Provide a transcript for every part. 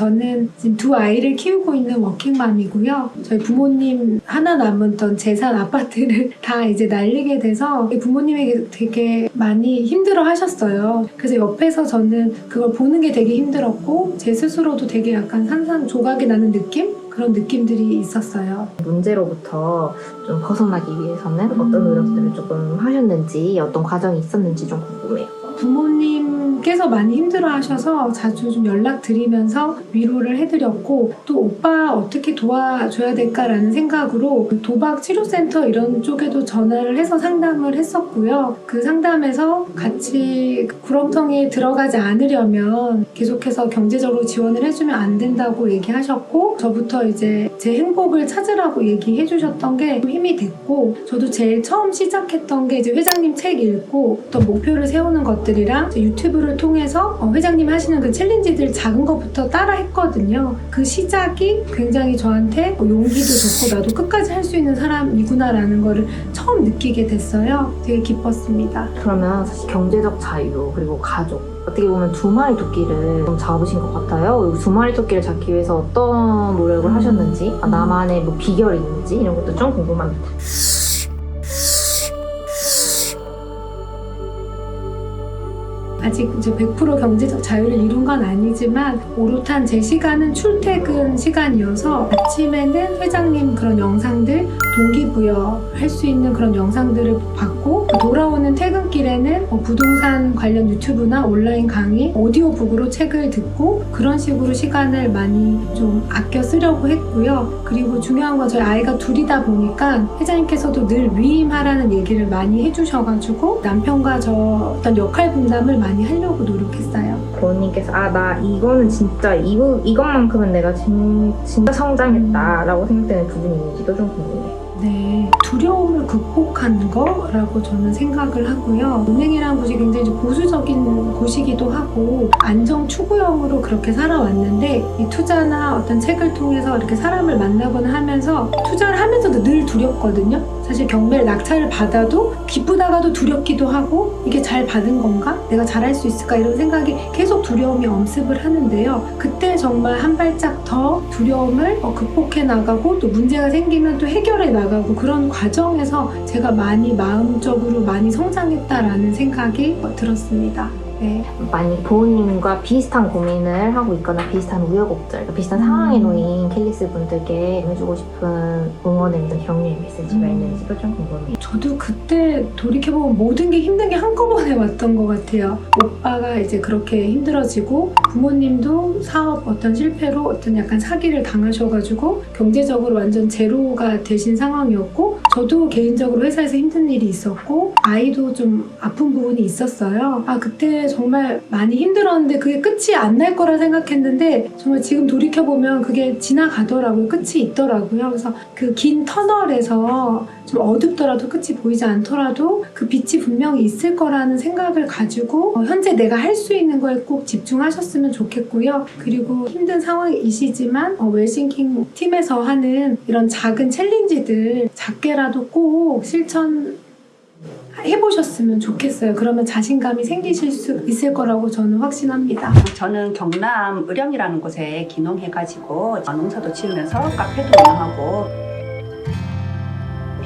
저는 지금 두 아이를 키우고 있는 워킹맘이고요. 저희 부모님 하나 남았던 재산 아파트를 다 이제 날리게 돼서 부모님에게 되게 많이 힘들어 하셨어요. 그래서 옆에서 저는 그걸 보는 게 되게 힘들었고 제 스스로도 되게 약간 산산조각이 나는 느낌? 그런 느낌들이 있었어요. 문제로부터 좀 벗어나기 위해서는 음. 어떤 노력들을 조금 하셨는지 어떤 과정이 있었는지 좀 궁금해요. 부모님께서 많이 힘들어 하셔서 자주 좀 연락드리면서 위로를 해드렸고 또 오빠 어떻게 도와줘야 될까라는 생각으로 그 도박 치료센터 이런 쪽에도 전화를 해서 상담을 했었고요. 그 상담에서 같이 그 구렁텅이에 들어가지 않으려면 계속해서 경제적으로 지원을 해주면 안 된다고 얘기하셨고 저부터 이제 제 행복을 찾으라고 얘기해 주셨던 게 힘이 됐고 저도 제일 처음 시작했던 게 이제 회장님 책 읽고 어떤 목표를 세우는 것들 이랑 이제 유튜브를 통해서 어, 회장님 하시는 그 챌린지들 작은 것부터 따라 했거든요. 그 시작이 굉장히 저한테 어, 용기도 줬고 나도 끝까지 할 수 있는 사람이구나라는 거를 처음 느끼게 됐어요. 되게 기뻤습니다. 그러면 사실 경제적 자유 그리고 가족 어떻게 보면 두 마리 토끼를 좀 잡으신 것 같아요. 두 마리 토끼를 잡기 위해서 어떤 노력을 음. 하셨는지 아, 나만의 뭐 비결이 있는지 이런 것도 좀 궁금합니다. 아직 이제 100% 경제적 자유를 이룬 건 아니지만 오롯한 제 시간은 출퇴근 시간이어서 아침에는 회장님 그런 영상들 동기부여 할 수 있는 그런 영상들을 받고 돌아오는 퇴근길에는 뭐 부동산 관련 유튜브나 온라인 강의, 오디오북으로 책을 듣고 그런 식으로 시간을 많이 좀 아껴 쓰려고 했고요. 그리고 중요한 건 저희 아이가 둘이다 보니까 회장님께서도 늘 위임하라는 얘기를 많이 해주셔가지고 남편과 저 어떤 역할 분담을 많이 하려고 노력했어요. 부모님께서 아 나 이거는 진짜 이거 이것만큼은 내가 진, 진짜 성장했다라고 생각되는 부분이 있는지도 좀 궁금해요. 네, 두려움을 극복하는 거라고 저는 생각을 하고요. 은행이라는 곳이 굉장히 보수적인 곳이기도 하고 안정 추구형으로 그렇게 살아왔는데 이 투자나 어떤 책을 통해서 이렇게 사람을 만나거나 하면서 투자를 하면서도 늘 두렵거든요. 사실 경매를 낙찰을 받아도 기쁘다가도 두렵기도 하고 이게 잘 받은 건가? 내가 잘할 수 있을까? 이런 생각이 계속 두려움이 엄습을 하는데요. 그때 정말 한 발짝 더 두려움을 어, 극복해 나가고 또 문제가 생기면 또 해결해 나가고 그런 과정에서 제가 많이 마음적으로 많이 성장했다라는 생각이 어, 들었습니다. 네. 만약 부모님과 비슷한 고민을 하고 있거나 비슷한 우여곡절, 그러니까 비슷한 상황에 음. 놓인 캘리스 분들께 해주고 싶은 응원의 어떤 격려의 메시지가 음. 있는지도 좀 궁금해요. 저도 그때 돌이켜보면 모든 게 힘든 게 한꺼번에 왔던 것 같아요. 오빠가 이제 그렇게 힘들어지고 부모님도 사업 어떤 실패로 어떤 약간 사기를 당하셔가지고 경제적으로 완전 제로가 되신 상황이었고 저도 개인적으로 회사에서 힘든 일이 있었고 아이도 좀 아픈 부분이 있었어요. 아 그때 정말 많이 힘들었는데 그게 끝이 안 날 거라 생각했는데 정말 지금 돌이켜 보면 그게 지나가더라고요. 끝이 있더라고요. 그래서 그 긴 터널에서 좀 어둡더라도 끝이 보이지 않더라도 그 빛이 분명히 있을 거라는 생각을 가지고 어, 현재 내가 할 수 있는 거에 꼭 집중하셨으면 좋겠고요. 그리고 힘든 상황이시지만 어, 웰싱킹 팀에서 하는 이런 작은 챌린지들 작게 라도 꼭 실천 해보셨으면 좋겠어요. 그러면 자신감이 생기실 수 있을 거라고 저는 확신합니다. 저는 경남 의령이라는 곳에 기농해가지고 농사도 지으면서 카페도 운영하고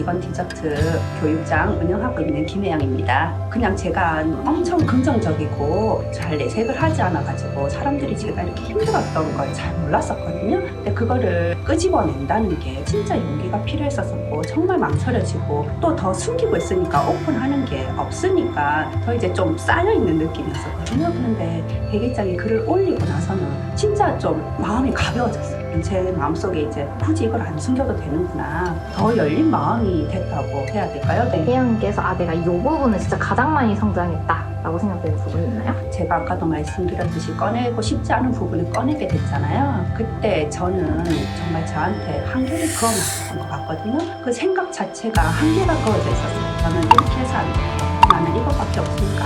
비건 디저트 교육장 운영하고 있는 김혜영입니다. 그냥 제가 엄청 긍정적이고 잘 내색을 하지 않아가지고 사람들이 제가 이렇게 힘들었던 걸 잘 몰랐었거든요. 근데 그거를 끄집어낸다는 게 진짜 용기가 필요했었고 정말 망설여지고 또 더 숨기고 있으니까 오픈하는 게 없으니까 더 이제 좀 쌓여있는 느낌이었었거든요. 그런데 대기장에 글을 올리고 나서는 진짜 좀 마음이 가벼워졌어요. 제 마음속에 이제 굳이 이걸 안 숨겨도 되는구나. 더 열린 마음이 됐다고 해야 될까요? 네. 혜영님께서 아 내가 이 부분은 진짜 가장 많이 성장했다 라고 생각되는 부분이 있나요? 제가 아까도 말씀드렸듯이 꺼내고 싶지 않은 부분을 꺼내게 됐잖아요. 그때 저는 정말 저한테 한계를 그어놨던 것 같거든요. 그 생각 자체가 한계가 그어져 있었어요. 저는 이렇게 해서 안 되고 나는 이것밖에 없으니까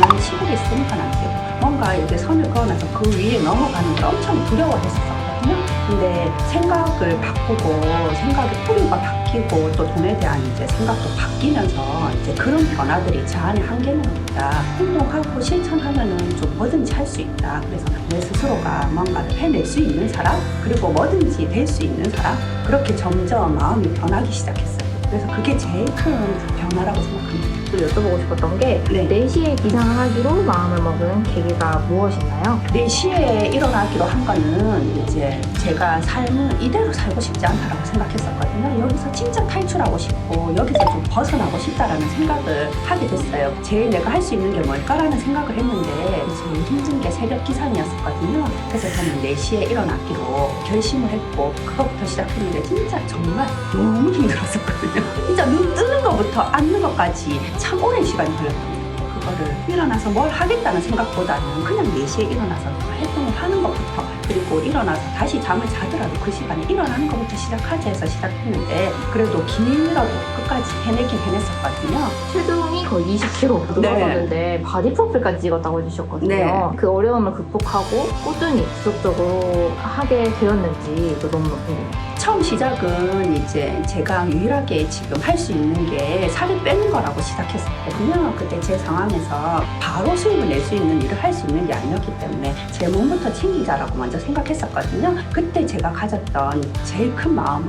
나는 시골에 있으니까 안 되고 뭔가 이렇게 선을 그어놔서 그 위에 넘어가는 게 엄청 두려워했었거든요. 근데 생각을 바꾸고 생각의 뿌리가 바뀌고 또 돈에 대한 이제 생각도 바뀌면서 이제 그런 변화들이 제 안에 한계는 없다. 행동하고 실천하면은 좀 뭐든지 할 수 있다. 그래서 내 스스로가 뭔가를 해낼 수 있는 사람 그리고 뭐든지 될 수 있는 사람 그렇게 점점 마음이 변하기 시작했어요. 그래서 그게 제일 큰 변화라고 생각합니다. 또 여쭤보고 싶었던 게 네. 4시에 기상을 하기로 마음을 먹은 계기가 무엇인가요? 4시에 일어나기로 한 거는 이제 제가 삶은 이대로 살고 싶지 않다라고 생각했었거든요. 여기서 진짜 탈출하고 싶고 여기서 좀 벗어나고 싶다라는 생각을 하게 됐어요. 제일 내가 할 수 있는 게 뭘까라는 생각을 했는데 제일 힘든 게 새벽 기상이었었거든요. 그래서 저는 4시에 일어나기로 결심을 했고 그것부터 시작했는데 진짜 정말 너무 힘들었었거든요. 진짜 눈 뜨는 것부터 앉는 것까지 참 오랜 시간이 걸렸던 거예요. 그거를 일어나서 뭘 하겠다는 생각보다는 그냥 4시에 일어나서 활동을 하는 것부터 그리고 일어나서 다시 잠을 자더라도 그 시간에 일어나는 것부터 시작하지 해서 시작했는데 그래도 길어도 끝까지 해내긴 해냈었거든요. 체중이 거의 20kg 네. 넘어섰는데 바디 프로필까지 찍었다고 해주셨거든요. 네. 그 어려움을 극복하고 꾸준히 지속적으로 하게 되었는지 또 너무 궁금해요. 처음 시작은 이제 제가 유일하게 지금 할 수 있는 게 살을 빼는 거라고 시작했었거든요. 그때 제 상황에서 바로 수익을 낼 수 있는 일을 할 수 있는 게 아니었기 때문에 제 몸부터 챙기자라고 먼저 생각했었거든요. 그때 제가 가졌던 제일 큰 마음은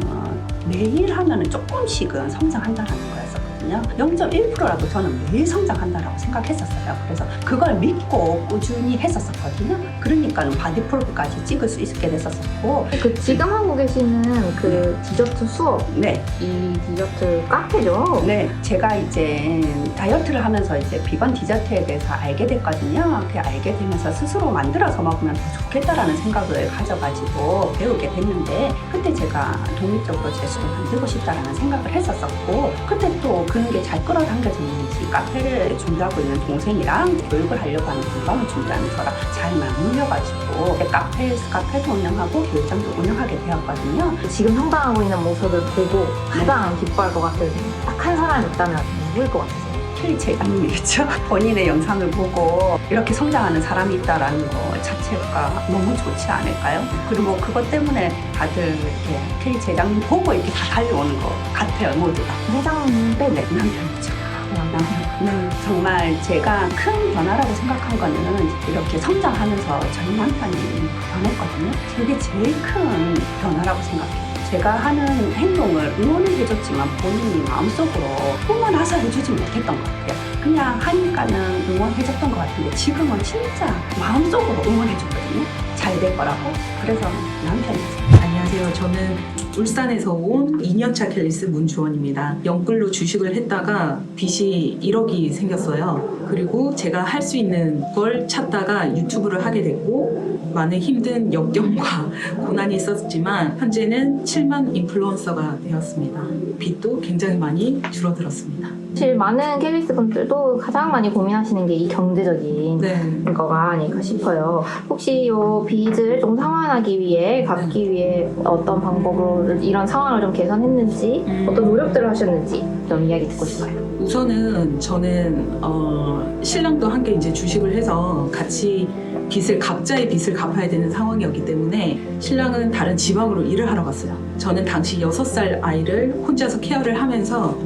매일 하면은 조금씩은 성장한다는 거였 었거든요. 0.1%라도 저는 매일 성장한다라고 생각했었어요. 그래서 그걸 믿고 꾸준히 했었었거든요. 그러니까 바디 프로필까지 찍을 수 있게 됐었었고, 그 지금 하고 계시는 그 디저트 수업, 네, 이 디저트 카페죠? 네, 제가 이제 다이어트를 하면서 이제 비건 디저트에 대해서 알게 됐거든요. 그 알게 되면서 스스로 만들어서 먹으면 더 좋겠다라는 생각을 가져가지고 배우게 됐는데 그때 제가 독립적으로 제수를 만들고 싶다라는 생각을 했었었고 그때 또 그런 게 잘 끌어당겨졌는지 카페를 준비하고 있는 동생이랑 교육을 하려고 하는 공방을 준비하는 거라 잘 맞물려가지고 카페 카페도 운영하고 교육장도 운영하게 되었거든요. 지금 성장하고 있는 모습을 보고 가장 기뻐할 것 같은 딱 한 사람이 있다면 누구일 것 같으세요? 켈리 제이님이겠죠. 본인의 영상을 보고 이렇게 성장하는 사람이 있다라는 거 자체가 너무 좋지 않을까요? 그리고 그것 때문에 다들 이렇게 켈리 제장님 보고 이렇게 다 달려오는 것 같아요, 모두가. 회장님 빼 네, 남편이죠. 남편. 네, 정말 제가 큰 변화라고 생각한 거는 이렇게 성장하면서 저희 남편이 변했거든요. 그게 제일 큰 변화라고 생각해요. 제가 하는 행동을 응원을 해줬지만 본인이 마음속으로 응원하서 해주지 못했던 것 같아요. 그냥 하니까는 응원해줬던 것 같은데 지금은 진짜 마음속으로 응원해주거든요. 잘 될 거라고. 그래서 남편이죠. 안녕하세요. 저는 울산에서 온 2년차 캘리스 문주원입니다. 영끌로 주식을 했다가 빚이 1억이 생겼어요. 그리고 제가 할 수 있는 걸 찾다가 유튜브를 하게 됐고 많은 힘든 역경과 고난이 있었지만 현재는 7만 인플루언서가 되었습니다. 빚도 굉장히 많이 줄어들었습니다. 사실 많은 캘리스 분들도 가장 많이 고민하시는 게 이 경제적인 네. 거가 아닐까 싶어요. 혹시 이 빚을 좀 상환하기 위해 갚기 위해 어떤 방법으로 이런 상황을 좀 개선했는지 음. 어떤 노력들을 하셨는지 좀 이야기 듣고 싶어요. 우선은 저는 어, 신랑도 함께 이제 주식을 해서 같이 빚을 각자의 빚을 갚아야 되는 상황이었기 때문에 신랑은 다른 지방으로 일을 하러 갔어요. 저는 당시 6살 아이를 혼자서 케어를 하면서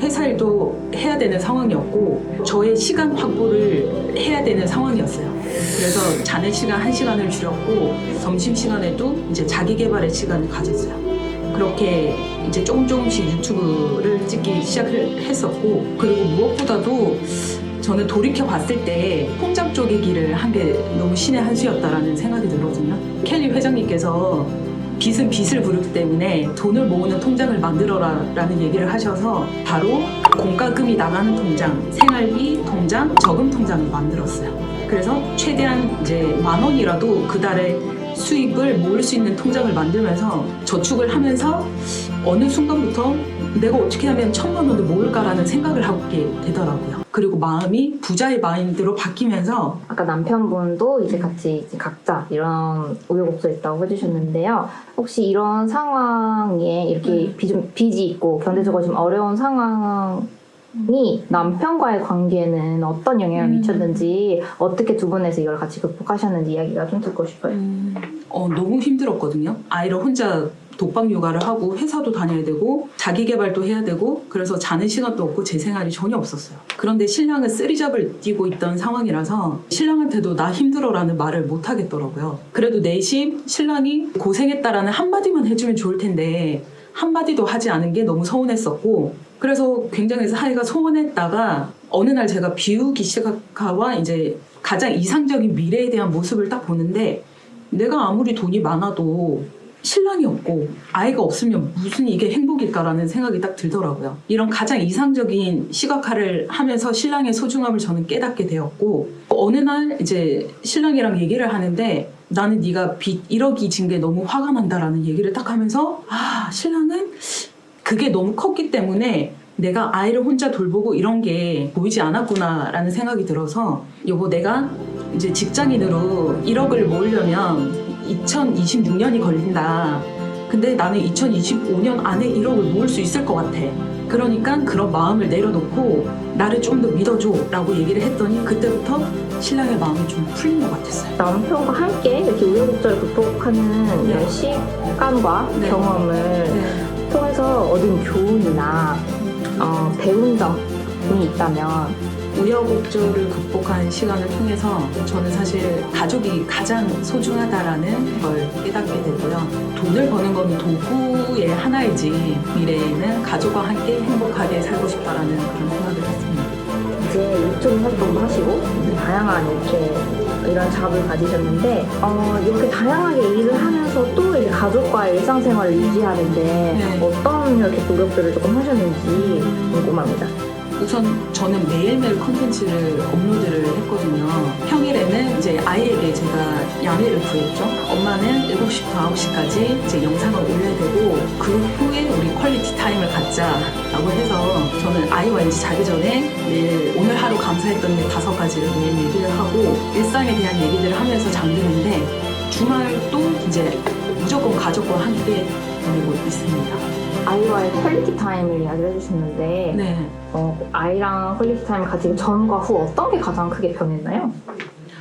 회사 일도 해야 되는 상황이었고 저의 시간 확보를 해야 되는 상황이었어요. 그래서 자는 시간 1시간을 줄였고 점심 시간에도 이제 자기 개발의 시간을 가졌어요. 그렇게 이제 조금 조금씩 유튜브를 찍기 시작을 했었고 그리고 무엇보다도 저는 돌이켜 봤을 때 통장 길을 한게 너무 신의 한 수였다라는 생각이 들거든요. 켈리 회장님께서 빚은 빚을 부르기 때문에 돈을 모으는 통장을 만들어라 라는 얘기를 하셔서 바로 공과금이 나가는 통장, 생활비 통장, 저금 통장을 만들었어요. 그래서 최대한 이제 만 원이라도 그 달에 수입을 모을 수 있는 통장을 만들면서 저축을 하면서 어느 순간부터 내가 어떻게 하면 천만 원을 모을까라는 생각을 하게 되더라고요. 그리고 마음이 부자의 마인드로 바뀌면서 아까 남편분도 이제 같이 이제 각자 이런 우여곡절 있다고 해주셨는데요. 혹시 이런 상황에 이렇게 빚, 빚이 있고 경제적으로 좀 어려운 상황 이 남편과의 관계에는 어떤 영향을 음. 미쳤는지 어떻게 두 분에서 이걸 같이 극복하셨는지 이야기가 좀 듣고 싶어요. 음, 어, 너무 힘들었거든요. 아이를 혼자 독방 육아를 하고 회사도 다녀야 되고 자기 개발도 해야 되고 그래서 자는 시간도 없고 제 생활이 전혀 없었어요. 그런데 신랑은 쓰리잡을 뛰고 있던 상황이라서 신랑한테도 나 힘들어라는 말을 못 하겠더라고요. 그래도 내심 신랑이 고생했다라는 한마디만 해주면 좋을 텐데 한마디도 하지 않은 게 너무 서운했었고 그래서 굉장히 사이가 소원했다가 어느 날 제가 비우기 시작하와 이제 가장 이상적인 미래에 대한 모습을 딱 보는데 내가 아무리 돈이 많아도 신랑이 없고 아이가 없으면 무슨 이게 행복일까라는 생각이 딱 들더라고요. 이런 가장 이상적인 시각화를 하면서 신랑의 소중함을 저는 깨닫게 되었고 어느 날 이제 신랑이랑 얘기를 하는데 나는 네가 빚 1억이 진 게 너무 화가 난다라는 얘기를 딱 하면서 아 신랑은 그게 너무 컸기 때문에 내가 아이를 혼자 돌보고 이런 게 보이지 않았구나라는 생각이 들어서 여보 내가 이제 직장인으로 1억을 모으려면 2026년이 걸린다. 근데 나는 2025년 안에 1억을 모을 수 있을 것 같아. 그러니까 그런 마음을 내려놓고 나를 좀 더 믿어줘 라고 얘기를 했더니 그때부터 신랑의 마음이 좀 풀린 것 같았어요. 남편과 함께 이렇게 우여곡절을 극복하는 네. 시간과 네. 경험을 네. 통해서 얻은 교훈이나 어, 배운 점이 있다면 우여곡절을 극복한 시간을 통해서 저는 사실 가족이 가장 소중하다라는 걸 깨닫게 되고요. 돈을 버는 건 도구의 하나이지 미래에는 가족과 함께 행복하게 살고 싶다라는 그런 생각을 했습니다. 이제 유튜브 활동도 하시고 다양한 이렇게 이런 작업을 가지셨는데 어, 이렇게 다양하게 일을 하면서 또 이제 가족과의 일상생활을 유지하는데 네. 어떤 이렇게 노력들을 조금 하셨는지 궁금합니다. 우선 저는 매일매일 컨텐츠를 업로드를 했거든요. 평일에는 이제 아이에게 제가 양해를 구했죠. 엄마는 7시부터 9시까지 이제 영상을 올려야 되고 그 우리 퀄리티 타임을 갖자라고 해서 저는 아이와 이제 자기 전에 매일 오늘 하루 감사했던 일 다섯 가지를 매일 얘기를 하고 일상에 대한 얘기들을 하면서 잠드는데 주말도 이제 무조건 가족과 함께 보내고 있습니다. 아이와의 퀄리티 타임을 이야기를 해주셨는데 네. 어, 아이랑 퀄리티 타임을 가지기 전과 후 어떤 게 가장 크게 변했나요?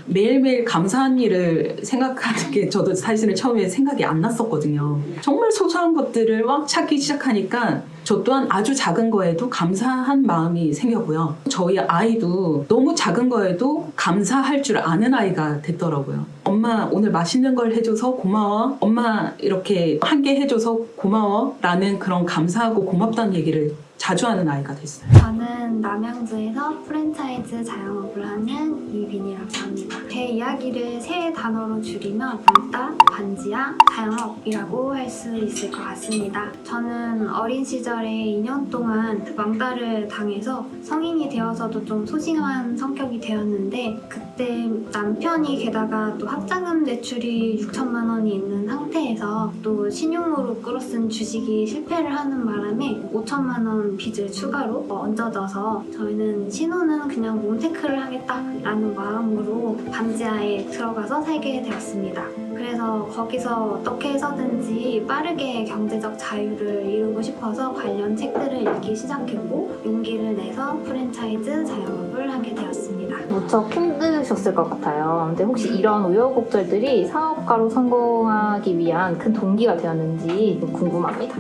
매일매일 감사한 일을 생각하는 게 저도 사실은 처음에 생각이 안 났었거든요. 정말 소소한 것들을 막 찾기 시작하니까 저 또한 아주 작은 거에도 감사한 마음이 생겼고요. 저희 아이도 너무 작은 거에도 감사할 줄 아는 아이가 됐더라고요. 엄마 오늘 맛있는 걸 해줘서 고마워. 엄마 이렇게 한 개 해줘서 고마워. 라는 그런 감사하고 고맙다는 얘기를 자주 하는 아이가 됐어요. 저는 남양주에서 프랜차이즈 자영업을 하는 이빈이라고 합니다. 제 이야기를 세 단어로 줄이면 왕따, 반지하, 자영업이라고 할 수 있을 것 같습니다. 저는 어린 시절에 2년 동안 왕따를 당해서 성인이 되어서도 좀 소심한 성격이 되었는데 그때 남편이 게다가 또 학자금 대출이 6천만 원이 있는 상태에서 또 신용으로 끌어쓴 주식이 실패를 하는 바람에 5천만 원 빚을 추가로 얹어져서 저희는 신혼은 그냥 몸테크를 하겠다라는 마음으로 반지하에 들어가서 살게 되었습니다. 그래서 거기서 어떻게 해서든지 빠르게 경제적 자유를 이루고 싶어서 관련 책들을 읽기 시작했고 용기를 내서 프랜차이즈 자영업을 하게 되었습니다. 무척 힘드셨을 것 같아요. 근데 혹시 이런 우여곡절들이 사업가로 성공하기 위한 큰 동기가 되었는지 좀 궁금합니다.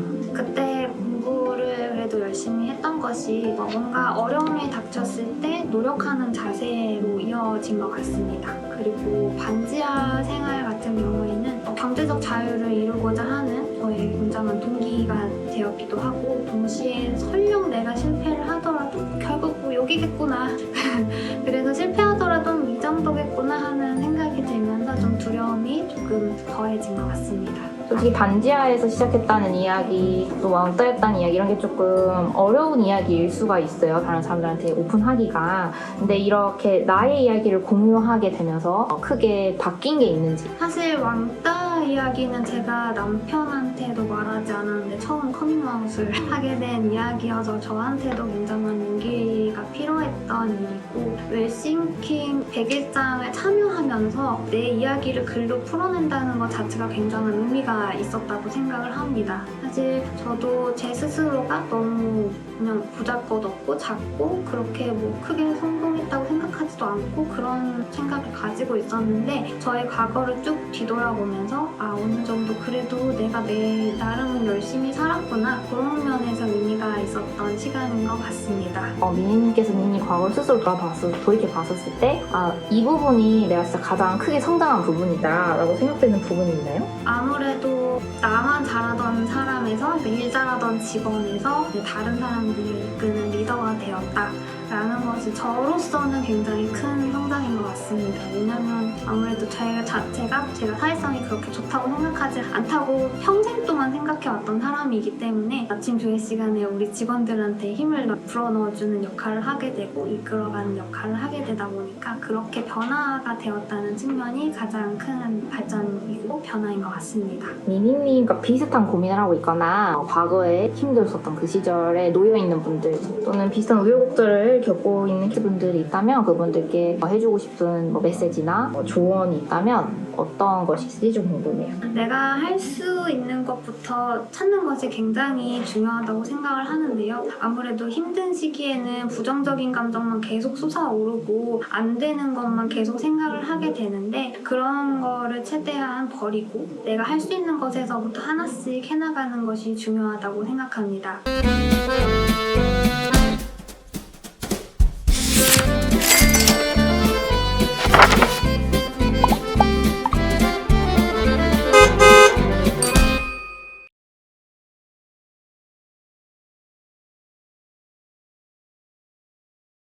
어, 뭔가 어려움이 닥쳤을 때 노력하는 자세로 이어진 것 같습니다. 그리고 반지하 생활 같은 경우에는 어, 경제적 자유를 이루고자 하는 저의 굉장한 동기가 되었기도 하고 동시에 설령 내가 실패를 하더라도 결국 뭐 여기겠구나 그래서 실패하더라도 이 정도겠구나 하는 생각이 들면서 좀 두려움이 조금 더해진 것 같습니다. 솔직히 반지하에서 시작했다는 이야기, 또 왕따였다는 이야기 이런 게 조금 어려운 이야기일 수가 있어요. 다른 사람들한테 오픈하기가. 근데 이렇게 나의 이야기를 공유하게 되면서 크게 바뀐 게 있는지. 사실 왕따 이야기는 제가 남편한테도 말하지 않았는데 처음 커밍아웃을 하게 된 이야기여서 저한테도 굉장한 용기가 필요했던 일이고 웰싱킹 100일장을 참여하면서 내 이야기를 글로 풀어낸다는 것 자체가 굉장한 의미가 있었다고 생각을 합니다. 사실 저도 제 스스로가 너무 그냥 보잘것없고 작고 그렇게 뭐 크게 성공했다고 생각하지도 않고 그런 생각을 가지고 있었는데 저의 과거를 쭉 뒤돌아보면서 아 어느 정도 그래도 내가 내 나름은 열심히 살았구나 그런 면에서 의미가 있었던 시간인 것 같습니다. 어, 미니님께서 미니 과거를 스스로 돌아봤을, 돌이켜 봤었을 때, 아, 이 부분이 내가 진짜 가장 크게 성장한 부분이다 라고 생각되는 부분이 있나요? 아무래도 나만 잘하던 사람에서 일 잘하던 직원에서 다른 사람들을 이끄는 리더가 되었다. 라는 것이 저로서는 굉장히 큰 성장인 것 같습니다. 왜냐면 아무래도 제가 자체가 제가 사회성이 그렇게 좋다고 생각하지 않다고 평생 동안 생각해왔던 사람이기 때문에 아침 조회 시간에 우리 직원들한테 힘을 넣- 불어넣어주는 역할을 하게 되고 이끌어가는 역할을 하게 되다 보니까 그렇게 변화가 되었다는 측면이 가장 큰 발전이고 변화인 것 같습니다. 미니님과 비슷한 고민을 하고 있거나 어, 과거에 힘들었었던 그 시절에 놓여있는 분들 또는 비슷한 우여곡절을 겪고 있는 분들이 있다면 그분들께 어, 해주고 싶은 뭐 메시지나 뭐 조언이 있다면 어떤 것이 있을지 좀 궁금해요. 내가 할 수 있는 것부터 찾는 것이 굉장히 중요하다고 생각을 하는데요. 아무래도 힘든 시기에는 부정적인 감정만 계속 솟아오르고 안 되는 것만 계속 생각을 하게 되는데 그런 거를 최대한 버리고 내가 할 수 있는 것에서부터 하나씩 해나가는 것이 중요하다고 생각합니다.